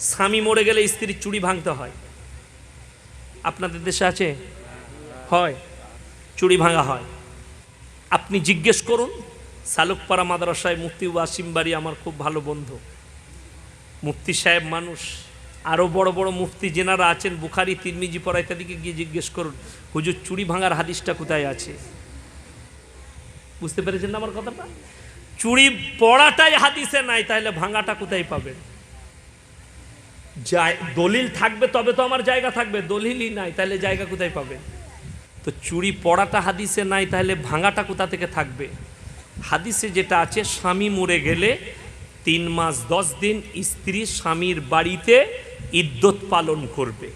স্বামী মরে গেলে স্ত্রীর চুড়ি ভাঙতে হয়। আপনাদের দেশে আছে? হয়। চুড়ি ভাঙা হয়। আপনি জিজ্ঞেস করুন, শালুকপাড়া মাদ্রাসায় মুফতি ওয়াসিম বাড়ি আমার খুব ভালো বন্ধু। মুফতি সাহেব মানুষ। আরও বড় বড় মুফতি যেনারা আছেন, বুখারি, তিরমিজি পড়া ইত্যাদিকে গিয়ে জিজ্ঞেস করুন, হুজুর, চুড়ি ভাঙার হাদিসটা কোথায় আছে? বুঝতে পেরেছেন না আমার কথাটা? চুড়ি পড়াটাই হাদিসে নাই, তাহলে ভাঙাটা কোথায় পাবেন? দলিল থাকবে, তবে তো আমার জায়গা থাকবে। দলিলই নাই, তাহলে জায়গা কোথায় পাবেন তো চুড়ি পড়াটা হাদিসে নাই, তাহলে ভাঙাটা কোথা থেকে থাকবে? হাদিসে যেটা আছে, স্বামী মরে গেলে তিন মাস দশ দিন স্ত্রী স্বামীর বাড়িতে ইদ্যত পালন করবে।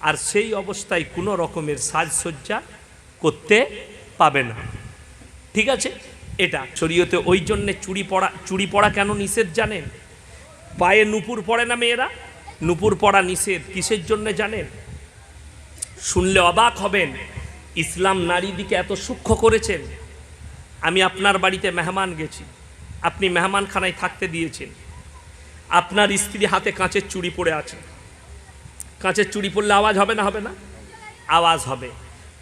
আর সেই অবস্থায় কোনো রকমের সাজসজ্জা করতে পাবে না। ঠিক আছে? এটা শরীয়তে ওই জন্যে চুড়ি পড়া চুড়ি পড়া কেন নিষেধ জানেন? পায়ে নুপুর পড়ে না মেয়েরা? নুপুর পড়া নিষেধ কিসের জন্য জানেন? শুনলে অবাক হবেন, ইসলাম নারীদিকে এত সূক্ষ্ম করেছেন। আমি আপনার বাড়িতে মেহমান গেছি, আপনি মেহমানখানায় থাকতে দিয়েছেন। আপনার স্ত্রী হাতে কাঁচের চুড়ি পড়ে আছে। কাঁচের চুড়ি পড়লে আওয়াজ হবে না হবে না? আওয়াজ হবে।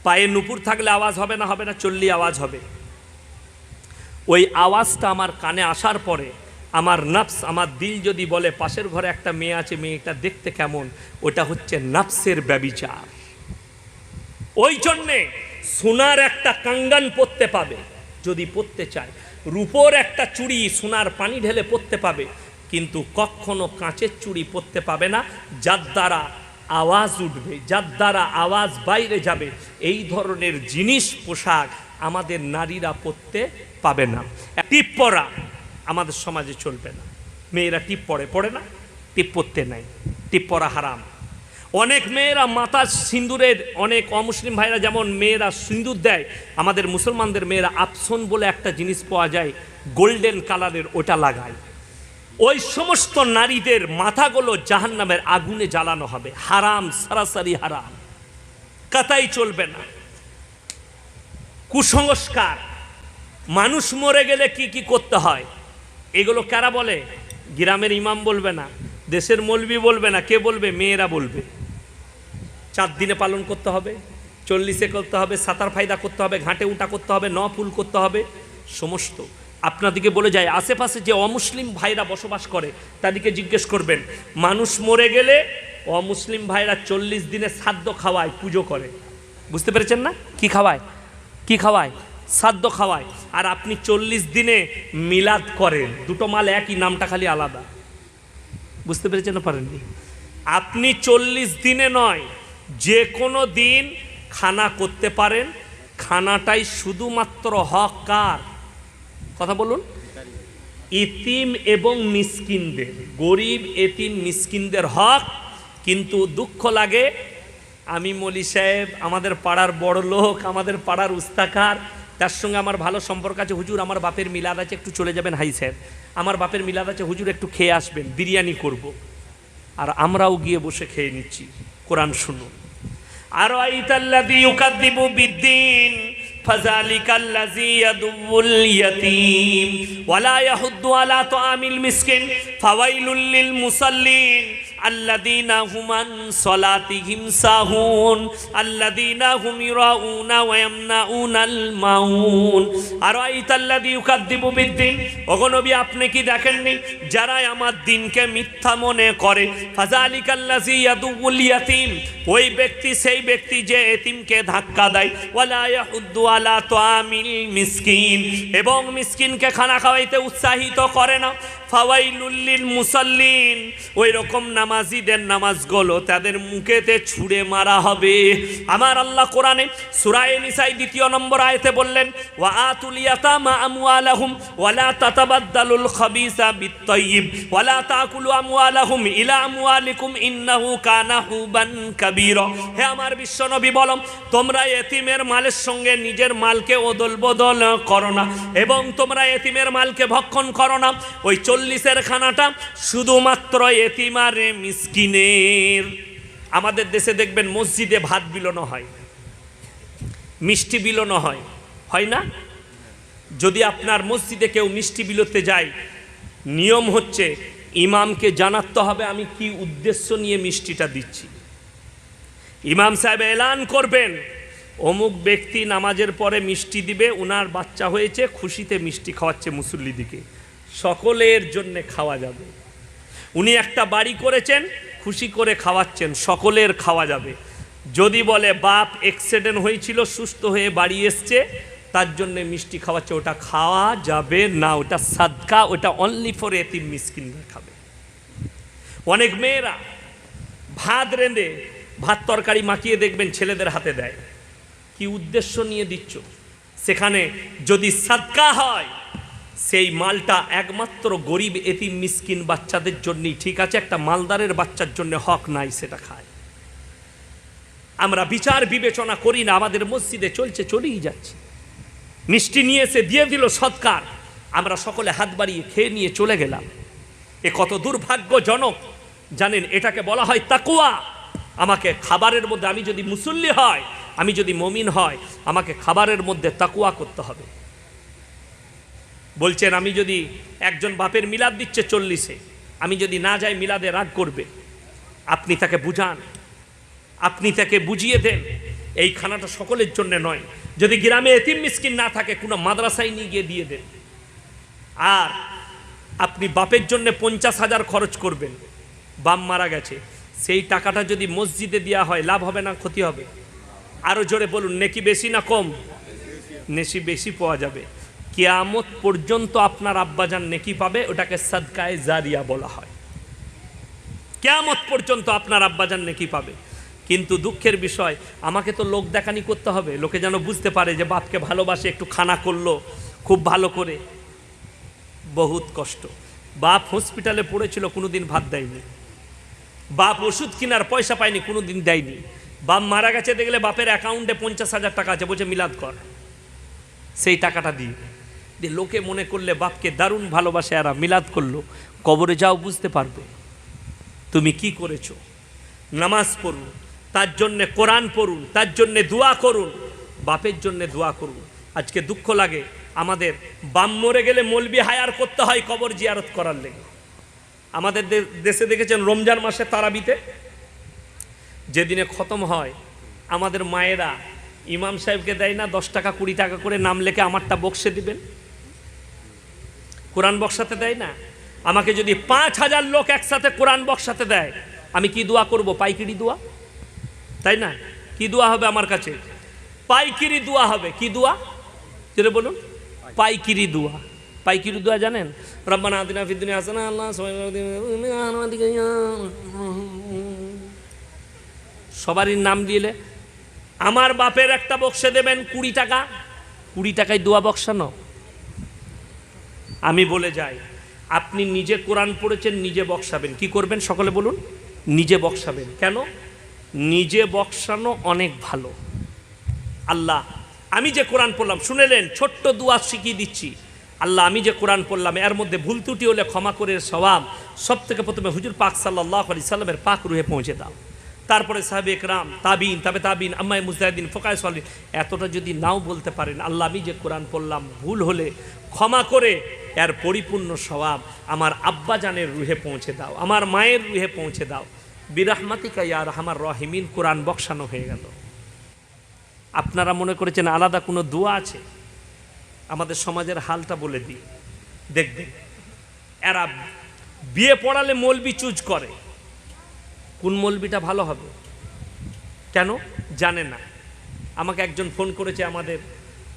পায়ে নুপুর থাকলে আওয়াজ হবে না হবে না? চললি আওয়াজ হবে। ওই আওয়াজটা আমার কানে আসার পরে আমার নাফস, আমার দিল যদি বলে, পাশের ঘরে একটা মেয়ে আছে, মেয়েটা দেখতে কেমন? ওটা হচ্ছে নাফসের ব্যবিচার। ওই জন্যে সোনার একটা কাঙ্গান পরতে পাবে, যদি পরতে চায়। রূপোর একটা চুড়ি সোনার পানি ঢেলে পরতে পাবে, কিন্তু কখনো কাঁচের চুড়ি পরতে পাবে না। যার দ্বারা আওয়াজ উঠবে, যার দ্বারা আওয়াজ বাইরে যাবে, এই ধরনের জিনিস, পোশাক আমাদের নারীরা পরতে পাবে না। টিপ পরা আমাদের সমাজে চলবে না। মেয়েরা টিপ পরে পড়ে না, টিপ পরতে নাই, টিপ পরা হারাম। অনেক মেয়েরা মাথা সিন্দুরের অনেক অমুসলিম ভাইরা যেমন মেয়েরা সিন্দুর দেয়, আমাদের মুসলমানদের মেয়েরা আপসন বলে একটা জিনিস পাওয়া যায়, গোল্ডেন কালারের ওটা লাগায়। ওই সমস্ত নারীদের মাথাগুলো জাহান্নামের আগুনে জ্বালানো হবে। হারাম, সারাসারি হারাম। কাতাই চলবে না। কুসংস্কার। মানুষ মরে গেলে কি কি করতে হয়? এগুলো কারা বলে? গ্রামের ইমাম বলবে না, দেশের মলবি বলবে না, কে বলবে? মেয়েরা বলবে। চার দিনে পালন করতে হবে, চল্লিশে করতে হবে, সাঁতার ফায়দা করতে হবে, ঘাটে উঠা করতে হবে, ন ফুল করতে হবে, সমস্ত। আপনাদিকে বলে যায়, আশেপাশে যে অমুসলিম ভাইরা বসবাস করে তাদেরকে জিজ্ঞেস করবেন, মানুষ মরে গেলে অমুসলিম ভাইরা চল্লিশ দিনে সাদ্য খাওয়ায়, পুজো করে। বুঝতে পেরেছেন না? কি খাওয়ায়? কি খাওয়ায়? সাদ্য খাওয়ায়। আর আপনি চল্লিশ দিনে মিলাদ করেন। দুটো মাল একই, নামটা খালি আলাদা। বুঝতে পেরেছেন পারেননি? আপনি চল্লিশ দিনে নয় যে কোনো দিন খানা করতে পারেন। খানাটাই শুধুমাত্র হক কার? কথা বলুন। ইতিম এবং মিসকিনদের। গরিব, এতিম, মিসকিনদের হক, কিন্তু দুঃখ লাগে। আমি মলি সাহেব, আমাদের পাড়ার বড় লোক, আমাদের পাড়ার উস্তাকার তার সঙ্গে আমার ভালো সম্পর্ক আছে হুজুর আমার বাপের মিলাদ আছে একটু চলে যাবেন হাই সাহেব আমার বাপের মিলাদ আছে হুজুর একটু খেয়ে আসবেন বিরিয়ানি করব। আর আমরাও গিয়ে বসে খেয়ে নিচ্ছি কোরআন শুনুন আর আইতাল্লাদি ইউকাদ্দিবু বিদ্দিন فذلك الذي يدعو اليتيم ولا يحض على طعام المسكين فويل للمصلين আল্লাদিনা হুমান আল্লাদিনা হুম মাউন। আপনি কি দেখেননি? যারাই আমার দিনকে মিথ্যা মনে করে ওই ব্যক্তি সেই ব্যক্তি যে এতিমকে ধাক্কা দেয়। মিসকিন। এবং মিসকিনকে খানা খাওয়াইতে উৎসাহিত করে না। ফাওয়াইলুল লিল ওই রকম না নামাজিদের নামাজগুলো তাদের মুখেতে ছুঁড়ে মারা হবে। আমার আল্লাহ কোরআনে সুরায়ে নিসাই দ্বিতীয় নম্বর আয়তে বললেন, ওয়া আতুল ইয়াতামা আমওয়ালাহুম ওয়ালা তাতাবাদ্দালুল খাবিসা বিত্তাইয়িব ওয়ালা তাকুলু আমওয়ালাহুম ইলা আমওয়ালিকুম ইন্নাহু কানা হুবান কাবীরা। হে আমার বিশ্বনবী বলম, তোমরা এতিমের মালের সঙ্গে নিজের মালকে ওদল বদল করো না এবং তোমরা এতিমের মালকে ভক্ষণ করো না। ওই চল্লিশের খানাটা শুধুমাত্র এতিমারে মিসকিনের। আমাদের দেশে দেখবেন মসজিদে ভাত বিলোনো হয়, মিষ্টি বিলোনো হয় হয় না? যদি আপনার মসজিদে কেউ মিষ্টি বিলোতে যায়, নিয়ম হচ্ছে ইমামকে জানাতে হবে আমি কি উদ্দেশ্য নিয়ে মিষ্টিটা দিচ্ছি। ইমাম সাহেব এলান করবেন, অমুক ব্যক্তি নামাজের পরে মিষ্টি দিবে, উনার বাচ্চা হয়েছে, খুশিতে মিষ্টি খাওয়াচ্ছে মুসল্লিদিকে সকলের জন্যে খাওয়া যাবে। উনি একটা বাড়ি করেছেন, খুশি করে খাওয়াচ্ছেন, সকলের খাওয়া যাবে। যদি বলে বাপ অ্যাক্সিডেন্ট হয়েছিল, সুস্থ হয়ে বাড়ি এসছে, তার জন্য মিষ্টি খাওয়াচ্ছে, ওটা খাওয়া যাবে না, ওটা সাদকা, ওটা অনলি ফর এতিম মিসকিনরা খাবে। অনেক মেয়েরা ভাত রেঁধে, ভাত তরকারি মাখিয়ে দেখবেন ছেলেদের হাতে দেয়। কি উদ্দেশ্য নিয়ে দিচ্ছ? সেখানে যদি সাদকা হয় সেই মালটা একমাত্র গরিব এতিম মিসকিন বাচ্চাদের জন্যই। ঠিক আছে, একটা মালদারের বাচ্চার জন্য হক নাই সেটা খায়। আমরা বিচার বিবেচনা করি না, আমাদের মসজিদে চলছে, চলেই যাচ্ছে। মিষ্টি নিয়ে এসে দিয়ে দিল সৎকার। আমরা সকলে হাত বাড়িয়ে খেয়ে নিয়ে চলে গেলাম। এ কত দুর্ভাগ্যজনক। জানেন, এটাকে বলা হয় তাকুয়া আমাকে খাবারের মধ্যে, আমি যদি মুসল্লি হয়, আমি যদি মমিন হয়, আমাকে খাবারের মধ্যে তাকুয়া করতে হবে। বলছেন, আমি যদি একজন বাপের মিলাদ দিচ্ছে চল্লিশে, আমি যদি না যাই মিলাদে রাগ করবে। আপনি তাকে বুঝান, আপনি তাকে বুঝিয়ে দেন। এই খানাটা সকলের জন্য নয়। যদি গ্রামে এতিম মিসকিন না থাকে, কোনো মাদ্রাসায় নিয়ে গিয়ে দিয়ে দেন। আর আপনি বাপের জন্য পঞ্চাশ হাজার খরচ করবেন। বাম মারা গেছে। সেই টাকাটা যদি মসজিদে দেওয়া হয়, লাভ হবে না, ক্ষতি হবে? আরও জোরে বলুন, নেকি বেশি না কম? নেশি বেশি পাওয়া যাবে। কেয়ামত পর্যন্ত আপনার আব্বাজান নেকি পাবে, ওটাকে সদকায় জারিয়া বলা হয়। কেয়ামত পর্যন্ত আপনার আব্বাজান নেকি পাবে। কিন্তু দুঃখের বিষয়, আমাকে তো লোক দেখানি করতে হবে। লোকে যেন বুঝতে পারে যে বাপকে ভালোবাসে, একটু খানা করল, খুব ভালো করে। বহুত কষ্ট। বাপ হসপিটালে পড়েছিল, কোনোদিন ভাত দেয়নি। বাপ ওষুধ কেনার পয়সা পায়নি, কোনোদিন দেয়নি। বাপ মারা গেছে দেখলে বাপের অ্যাকাউন্টে পঞ্চাশ হাজার টাকা আছে, বলছে মিলাদ কর। সেই টাকাটা দিয়ে। দিয়ে লোকে মনে করলে বাপকে দারুণ ভালোবাসে আর মিলাদ করল, কবরে যাও বুঝতে পারবে। তুমি কি করেছ? নামাজ পড়ুন, তার জন্যে কোরআন পড়ুন, তার জন্যে দোয়া করুন, বাপের জন্যে দোয়া করুন। আজকে দুঃখ লাগে, আমাদের বাম মরে গেলে মলবি হায়ার করতে হয় কবর জিয়ারত করার লেগে। আমাদের দেশে দেখেছেন রমজান মাসে তারাবিতে? যেদিনে খতম হয়, আমাদের মায়েরা ইমাম সাহেবকে দেয় না, দশ টাকা কুড়ি টাকা করে নাম লেখে আমারটা বক্সে দিবেন। কোরআন বক্সাতে দেয় না? আমাকে যদি পাঁচ হাজার লোক একসাথে কোরআন বক্সাতে দেয়, আমি কি দোয়া করব? পাইকিরি দোয়া? তাই না? কি দোয়া হবে আমার কাছে? পাইকিরি দোয়া হবে। কি দোয়া? যেটা বলুন। পাইকিরি দোয়া। পাইকিরি দোয়া জানেন? রব্বানা আদিনা ফিদ্দিন হাসানা, আল্লাহ সবারই নাম দিলে। আমার বাপের একটা বক্সে দেবেন কুড়ি টাকা। কুড়ি টাকায় দোয়া বক্সানো। আমি বলে যাই, আপনি নিজে কোরআন পড়েছেন, নিজে বক্সাবেন কি করবেন সকলে বলুন? নিজে বক্সাবেন কেন? নিজে বক্সানো অনেক ভালো। আল্লাহ, আমি যে কোরআন পড়লাম, শুনেলেন, ছোট্ট দুয়া শিখিয়ে দিচ্ছি। আল্লাহ, আমি যে কোরআন পড়লাম, এর মধ্যে ভুল ত্রুটি হলে ক্ষমা করে স্বভাব সব থেকে প্রথমে হুজুর পাক সাল্লাহ আলি সাল্লামের পাক রুহে পৌঁছে দাও। তারপরে সাহেব একরাম, তাবিন, তবে তাবিন আম্মাই মুজাহিদিন, ফোকায় সালি এতটা যদি নাও বলতে পারেন, আল্লাহ, আমি যে কোরআন পড়লাম, ভুল হলে ক্ষমা করে এর পরিপূর্ণ স্বভাব আমার আব্বাজানের রুহে পৌঁছে দাও, আমার মায়ের রুহে পৌঁছে দাও। বিরাহমাতিকা ইয়ার আমার রহিমিন, কোরআন বক্সানো হয়ে গেল। আপনারা মনে করেছেন আলাদা কোনো দোয়া আছে? আমাদের সমাজের হালটা বলে দিই। দেখবেন, এরা বিয়ে পড়ালে মলবি চুজ করে। কোন মলবিটা ভালো হবে? কেন? জানে না। আমাকে একজন ফোন করেছে আমাদের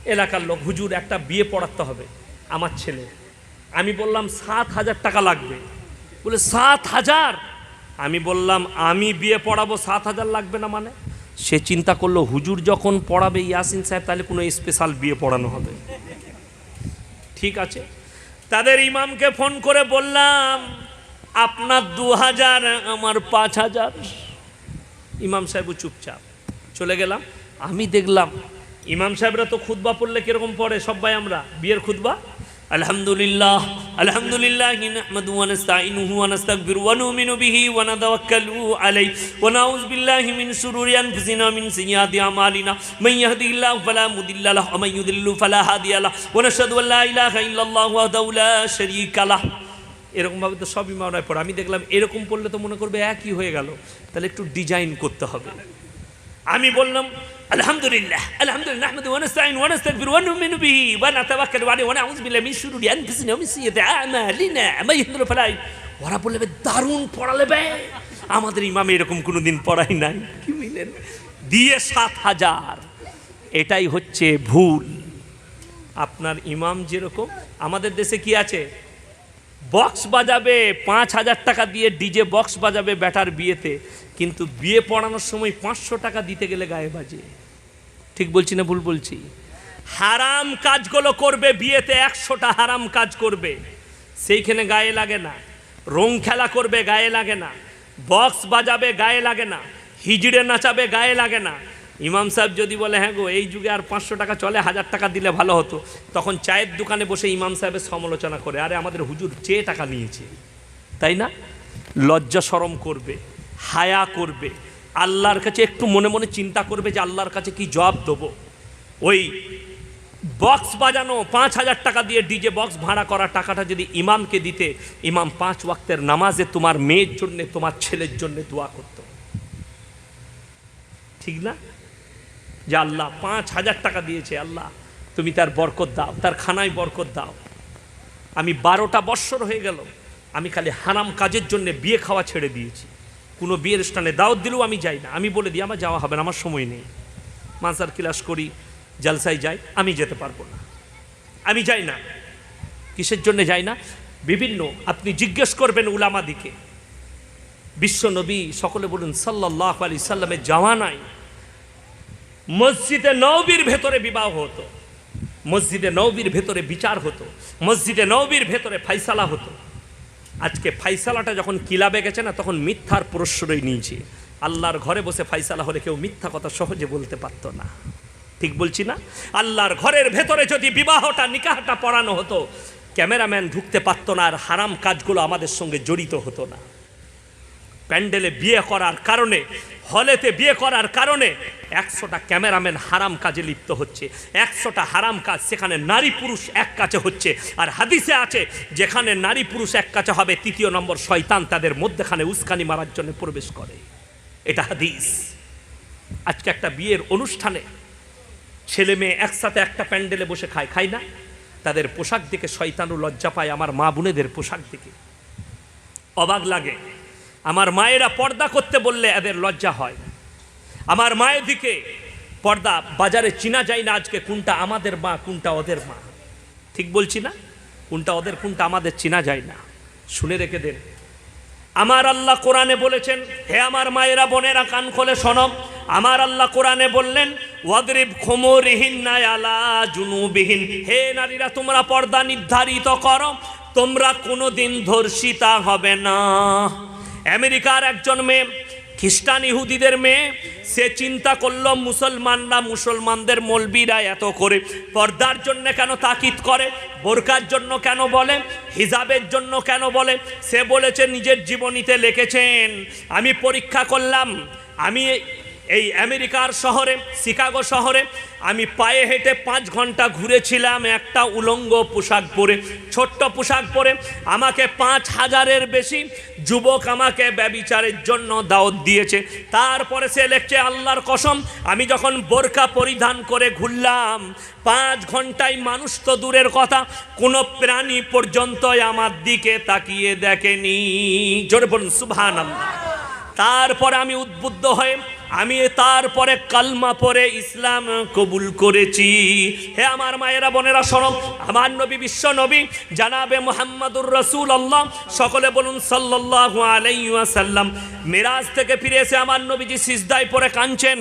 এলাকার লোক, হুজুর, একটা বিয়ে পড়াতে হবে আমার ছেলে। আমি বললাম, সাত হাজার টাকা লাগবে। বলে, সাত হাজার? আমি বললাম, আমি বিয়ে পড়াবো, সাত হাজার লাগবে না মানে? সে চিন্তা করল, হুজুর যখন পড়াবে ইয়াসিন সাহেব, তাহলে কোনো স্পেশাল বিয়ে পড়ানো হবে। ঠিক আছে। তাদের ইমামকে ফোন করে বললাম, আপনার দু হাজার, আমার পাঁচ হাজার। ইমাম সাহেবও চুপচাপ চলে গেলাম। আমি দেখলাম, ইমাম সাহেবরা তো খুতবা পড়লে কীরকম পড়ে সবাই আমরা, বিয়ের খুতবা আলহামদুলিল্লাহ আলহামদুলিল্লাহ نحمده ونستعينه ونستغفره ونؤمن به ونتوكل عليه ونعوذ بالله من شرور انفسنا ومن سيئات اعمالنا من يهده الله فلا مضل له ومن يضلل فلا هادي له ونشهد ان لا اله الا الله وحده لا شريك له এরকমভাবে তো সব ইমামরাই পড়ে আমি দেখলাম এরকম পড়লে তো মনে করবে একই হয়ে গেল তাহলে একটু ডিজাইন করতে হবে আমি বললাম নাস্তাইন ওয়া নাস্তাগফিরু ওয়া নুমিনু বিহি ওয়া নাতাওয়াক্কালু আলাইহি ওয়া নাউযু বিল্লাহি মিন শুরুরি আনফুসিনা ওয়া মিন সাইয়্যাতি আমালিনা মা ইয়াহদিল ফালাই ওরা বললে দারুণ পড়ালে বে। আমাদের ইমাম এরকম কোনো দিন পড়াই নাই। কি মিলেন দিয়ে সাত হাজার। এটাই হচ্ছে ভুল। আপনার ইমাম যেরকম, আমাদের দেশে কি আছে? বক্স বাজাবে, পাঁচ হাজার টাকা দিয়ে ডিজে বক্স বাজাবে ব্যাটার বিয়েতে। কিন্তু বিয়ে পড়ানোর সময় পাঁচশো টাকা দিতে গেলে গায়ে বাজে। ঠিক বলছি না ভুল বলছি? হারাম কাজগুলো করবে, বিয়েতে একশোটা হারাম কাজ করবে। সেইখানে গায়ে লাগে না। রং খেলা করবে, গায়ে লাগে না। বক্স বাজাবে, গায়ে লাগে না। হিজড়ে নাচাবে, গায়ে লাগে না। ইমাম সাহেব যদি বলে হ্যাঁ গো, এই যুগে আর পাঁচশো টাকা চলে, হাজার টাকা দিলে ভালো হতো। তখন চায়ের দোকানে বসে ইমাম সাহেবের সমালোচনা করে, আরে আমাদের হুজুর চেয়ে টাকা নিয়েছে, তাই না? লজ্জা সরম করবে। হায়া করবে। আল্লাহর কাছে একটু মনে মনে চিন্তা করবে যে আল্লাহর কাছে কি জব দেবো। ওই বক্স বাজানো পাঁচ হাজার টাকা দিয়ে ডিজে বক্স ভাড়া করা টাকাটা যদি ইমামকে দিতে, ইমাম পাঁচ ওয়াক্তের নামাজে তোমার মেয়ের জন্যে, তোমার ছেলের জন্যে দোয়া করতো। ঠিক না? যে আল্লাহ পাঁচ হাজার টাকা দিয়েছে, আল্লাহ তুমি তার বরকত দাও, তার খানায় বরকত দাও। আমি বারোটা বৎসর হয়ে গেল, আমি খালি হারাম কাজের জন্য বিয়ে খাওয়া ছেড়ে দিয়েছি। কোনো বিয়ের স্থানে, দাওয়াত দিলেও আমি যাই না, আমি বলে দিই, আমার যাওয়া হবে না, আমার সময় নেই। মানসার ক্লাস করি, জালসায় যাই, আমি যেতে পারব না। আমি যাই না। কিসের জন্য যাই না? বিভিন্ন, আপনি জিজ্ঞেস করবেন উলামাদিকে। বিশ্ব নবী সকলে বলুন সাল্লাহ আলি সাল্লামের যাওয়া নাই। মসজিদে নবীর ভেতরে বিবাহ হতো। মসজিদে নবীর ভেতরে বিচার হতো। মসজিদে নবীর ভেতরে ফাইসালা হতো। আজকে ফাইসালাটা যখন কিলাবে গেছে না, তখন মিথ্যার প্রশ্রয় নিয়েছে। আল্লাহর ঘরে বসে ফাইসালা হলে কেউ মিথ্যা কথা সহজে বলতে পারত না। ঠিক বলছি না? আল্লাহর ঘরের ভেতরে যদি বিবাহটা, নিকাহটা পড়ানো হতো, ক্যামেরাম্যান ঢুকতে পারতো না আর হারাম কাজগুলো আমাদের সঙ্গে জড়িত হতো না। প্যান্ডেলে বিয়ে করার কারণে হলেতে বিয়ে করার কারণে একশোটা ক্যামেরাম্যান হারাম কাজে লিপ্ত হচ্ছে, একশোটা হারাম কাজ সেখানে নারী পুরুষ এক কাছে হচ্ছে। আর হাদিসে আছে, যেখানে নারী পুরুষ এক কাছে হবে, তৃতীয় নম্বর শয়তান তাদের মধ্যেখানে উস্কানি মারার জন্য প্রবেশ করে। এটা হাদিস। আজকে একটা বিয়ের অনুষ্ঠানে ছেলে মেয়ে একসাথে একটা প্যান্ডেলে বসে খায় খায় না? তাদের পোশাক দেখে শয়তানও লজ্জা পায়, আমার মা বোনেদের পোশাক দেখে। অবাক লাগে। আমার মায়েরা পর্দা করতে বললে এদের লজ্জা হয়। আমার মায়ের দিকে পর্দা বাজারে চিনা যায় না আজকে কোনটা আমাদের মা, কোনটা ওদের মা। ঠিক বলছি না? কোনটা ওদের, কোনটা আমাদের চিনা যায় না। শুনে রেখে দেন। আমার আল্লাহ কোরআনে বলেছেন, হে আমার মায়েরা বোনেরা, কান খোলে শোনম আমার আল্লাহ কোরআনে বললেন, ওয়াদরিব খোমরিহীন আলা জুনুবিহীন। হে নারীরা, তোমরা পর্দা নির্ধারিত করো। তোমরা কোনোদিন ধর্ষিতা হবে না। আমেরিকার একজন মেয়ে, খ্রিস্টান ইহুদিদের মেয়ে, সে চিন্তা করল মুসলমানরা মুসলমানদের মলবিরা এত করে, পর্দার জন্য কেন তাকিদ করে, বোরকার জন্য কেন বলে, হিজাবের জন্য কেন বলে? সে বলেছে, নিজের জীবনীতে লিখেছেন, আমি পরীক্ষা করলাম, আমি এই আমেরিকার শহরে, শিকাগো শহরে, আমি পায়ে হেঁটে পাঁচ ঘণ্টা ঘুরেছিলাম একটা উলঙ্গ পোশাক পরে, ছোট্ট পোশাক পরে। আমাকে পাঁচ হাজারের বেশি যুবক আমাকে ব্যবিচারের জন্য দাওয়াত দিয়েছে। তারপরে সে লেখছে, আল্লাহর কসম, আমি যখন বোরকা পরিধান করে ঘুরলাম, পাঁচ ঘন্টায় মানুষ তো দূরের কথা, কোনো প্রাণী পর্যন্তই আমার দিকে তাকিয়ে দেখেনি। জোরে বলুন সুভান তারপর আমি উদ্বুদ্ধ হয়ে আমি তারপরে কালমা পরে ইসলাম কবুল করেছি। হে আমার মায়েরা, বোনেরা সরব আমার নবী বিশ্ব নবী, জানাবে মোহাম্মদুর রসুল আল্লাহ সকলে বলুন সাল্লু আলাইসাল্লাম মেরাজ থেকে ফিরে এসে আমার নবীজি সিজদায় পরে কাঁদছেন,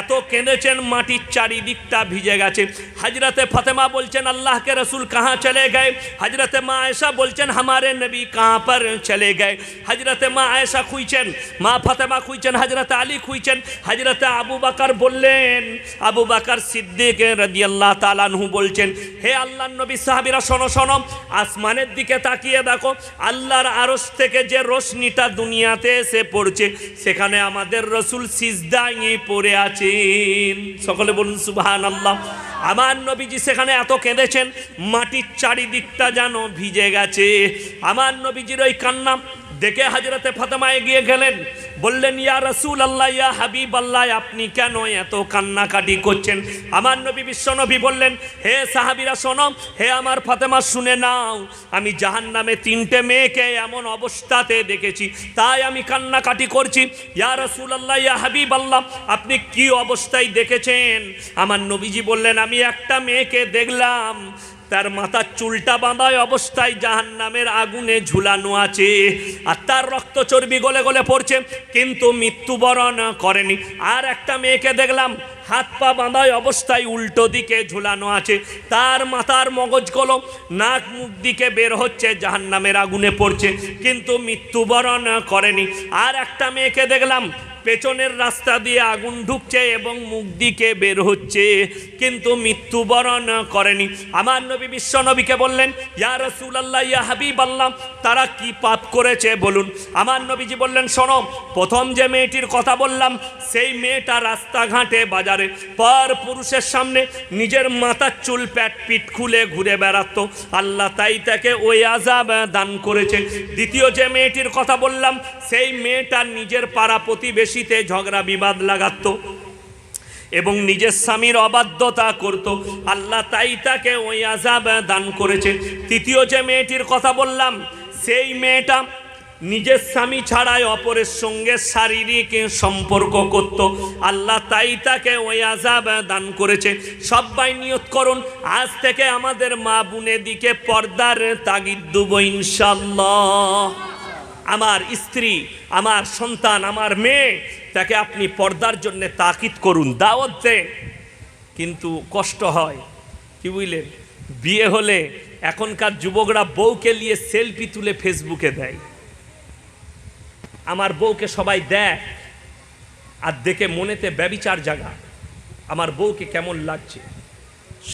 এত কেঁদেছেন, মাটির চারিদিকটা ভিজে গেছে। হাজরাতে ফাতেমা বলছেন, আল্লাহকে রসুল কাহা চলে গয়ে? হাজরাতে মা আয়েশা বলছেন, হামারে নবী কাহা পর চলে গয়ে? হাজরাতে মা আয়েশা খুঁজছেন, মা ফাতেমা খুঁজছেন, হাজরাতে আলী খুঁজছেন হজরতে আবু বাকার বললেন, আবু বাকার সিদ্দিক রাদিয়াল্লাহ তালানহু বলছেন, হে আল্লাহ নবী সাহাবিরা, শোনো শোনো, আসমানের দিকে তাকিয়ে দেখো, আল্লাহর আরস থেকে যে রশ্মিটা দুনিয়াতে এসে পড়ছে, সেখানে আমাদের রসুল সিজদাই পড়ে আছেন। সকলে বলুন সুবহান আল্লাহ আমার নবীজি সেখানে এত কেঁদেছেন, মাটির চারিদিকটা যেন ভিজে গেছে। আমার নবীজির ওই কান্না দেখে হাজরতে ফাতেমা এগিয়ে গেলেন। বললেন, ইয়া রসুল আল্লাহ ইয়া হাবিব আল্লাহ আপনি কেন এত কান্নাকাটি করছেন? আমার নবী বিশ্ব নবী বললেন, হে সাহাবিরা, শোনো, হে আমার ফাতেমা, শুনে নাও, আমি জাহান নামে তিনটে মেয়েকে এমন অবস্থাতে দেখেছি, তাই আমি কান্নাকাটি করছি। ইয়া রসুল আল্লাহ ইয়া হাবিব আল্লাহ আপনি কি অবস্থায় দেখেছেন? আমার নবীজি বললেন, আমি একটা মেয়েকে দেখলাম তার মাথার চুলটা বাঁধায় অবস্থায় জাহান নামের আগুনে ঝুলানো আছে। আর তার রক্ত চর্বি গলে গলে পড়ছে, কিন্তু মৃত্যুবরণ করেনি। আর একটা মেয়েকে দেখলাম, হাত পা বাঁধায় অবস্থায় উল্টো দিকে ঝুলানো আছে। তার মাথার মগজ মগজগুলো নাক মুখ দিকে বের হচ্ছে জাহান নামের আগুনে পড়ছে, কিন্তু মৃত্যুবরণ করেনি। আর একটা মেয়েকে দেখলাম পেছনের রাস্তা দিয়ে আগুন ঢুকছে এবং মুখ দিকে বের হচ্ছে, কিন্তু মৃত্যুবরণ করেনি। আমার নবী বিশ্ব নবীকে বললেন, ইয়া রসুলাল্লাহ, ইয়া হাবিব আল্লাহ তারা কি পাপ করেছে বলুন? আমার নবীজি বললেন, শোনো, প্রথম যে মেয়েটির কথা বললাম, সেই মেয়েটা রাস্তাঘাটে বাজারে। পর পুরুষের সামনে নিজের মাথার চুল প্যাট পিট খুলে ঘুরে বেড়াতো। আল্লাহ তাই তাকে ওই আজাব দান করেছে দ্বিতীয় যে মেয়েটির কথা বললাম, সেই মেয়েটা নিজের পাড়া প্রতিবেশীতে ঝগড়া বিবাদ লাগাতো এবং নিজের স্বামীর অবাধ্যতা করত। আল্লাহ তাই তাকে ওই আজাব দান করেছে। তৃতীয় যে মেয়েটির কথা বললাম, সেই মেয়েটা নিজের স্বামী ছাড়াই অপরের সঙ্গে শারীরিক সম্পর্ক করত। আল্লাহ তাই তাকে ওই আজাব দান করেছে। সবাই নিয়ত করুন, আজ থেকে আমাদের মা বোনের দিকে পর্দার তাগিদ দেব ইনশাল্লাহ আমার স্ত্রী, আমার সন্তান, আমার মেয়ে, তাকে আপনি পর্দার জন্য তাকিদ করুন, দাওয়াত দেন। কিন্তু কষ্ট হয়। কি বুঝলেন? বিয়ে হলে এখনকার যুবকরা বউকে নিয়ে সেলফি তুলে ফেসবুকে দেয়। আমার বউকে সবাই দেয় আর দেখে মনেতে ব্যবিচার জাগা। আমার বউকে কেমন লাগছে?